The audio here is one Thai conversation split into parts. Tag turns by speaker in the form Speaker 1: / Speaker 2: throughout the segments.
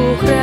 Speaker 1: Ukraine.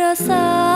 Speaker 1: รักรอท่าประสา